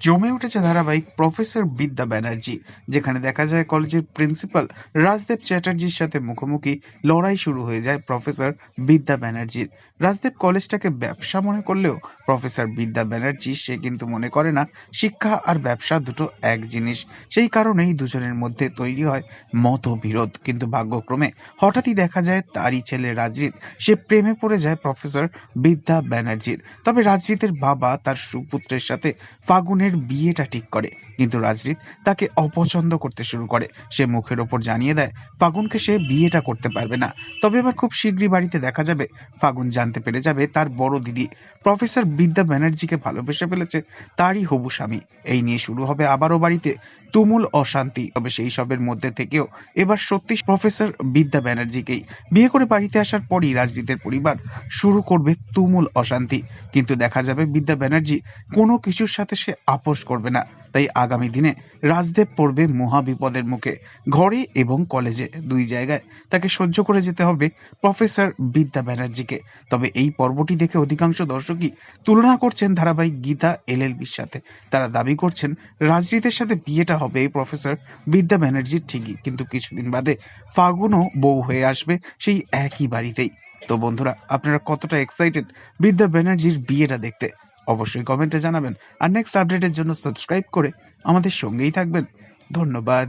জমে উঠেছে ধারাবাহিক প্রফেসর বিদ্যা ব্যানার্জি, যেখানে দেখা যায় কলেজের প্রিন্সিপাল রাজদেব চ্যাটার্জির সাথে মুখোমুখি লড়াই শুরু হয়ে যায় প্রফেসর বিদ্যা ব্যানার্জির। রাজদেব কলেজটাকে ব্যবসা মনে করলেও প্রফেসর বিদ্যা ব্যানার্জি, সে কিন্তু মনে করে না, শিক্ষা আর ব্যবসা দুটো এক জিনিস। সেই কারণেই দুজনের মধ্যে তৈরি হয় মতবিরোধ। কিন্তু ভাগ্যক্রমে হঠাৎই দেখা যায় তারই ছেলে রাজজিৎ, সে প্রেমে পড়ে যায় প্রফেসর বিদ্যা ব্যানার্জির। তবে রাজজিতের বাবা তার সুপুত্রের সাথে ফাগুনের বিয়েটা ঠিক করে। কিন্তু রাজজিৎ তাকে অপছন্দ করতে শুরু করে। সে মুখের ওপর জানিয়ে দেয়, ফাগুনকে সে বিয়েটা করতে পারবে না। তবে এবার খুব শীঘ্রই বাড়িতে দেখা যাবে। ফাগুন জানতে পেরে যাবে তার বড় দিদি। প্রফেসর বিদ্যা ব্যানার্জিকে ভালোবেসে ফেলেছে তারই হবু স্বামী। এই নিয়ে শুরু হবে আবারও বাড়িতে তুমুল অশান্তি। তবে সেই সবের মধ্যে থেকেও এবার সত্যি প্রফেসর বিদ্যা ব্যানার্জিকেই বিয়ে করে বাড়িতে আসার পরই রাজনীতের পরিবার শুরু করবে তুমুল অশান্তি। কিন্তু দেখা যাবে বিদ্যা ব্যানার্জি কোনো কিছুর সাথে সে আপোষ করবে না। তাই আগামী দিনে রাজদেব পড়বে মহা বিপদের মুখে। ঘরে এবং কলেজে দুই জায়গায় তাকে সহ্য করে যেতে হবে প্রফেসর বিদ্যা ব্যানার্জিকে। তবে এই পর্বটি দেখে অধিকাংশ দর্শকই তুলনা করছেন ধারাবাহিক গীতা এলএলবির সাথে। তারা দাবি করছেন, রাজনীতির সাথে বিয়েটা হবে এই প্রফেসর বিদ্যা ব্যানার্জির ঠিকই। কিন্তু কিছুদিন বাদে ফাগুনও বউ হয়ে আসবে সেই একই বাড়িতেই। তো বন্ধুরা, আপনারা কতটা এক্সাইটেড বিদ্যা ব্যানার্জির বিয়েটা দেখতে? অবশ্যই কমেন্টে জানাবেন। আর নেক্সট আপডেটের জন্য সাবস্ক্রাইব করে আমাদের সঙ্গেই থাকবেন। ধন্যবাদ।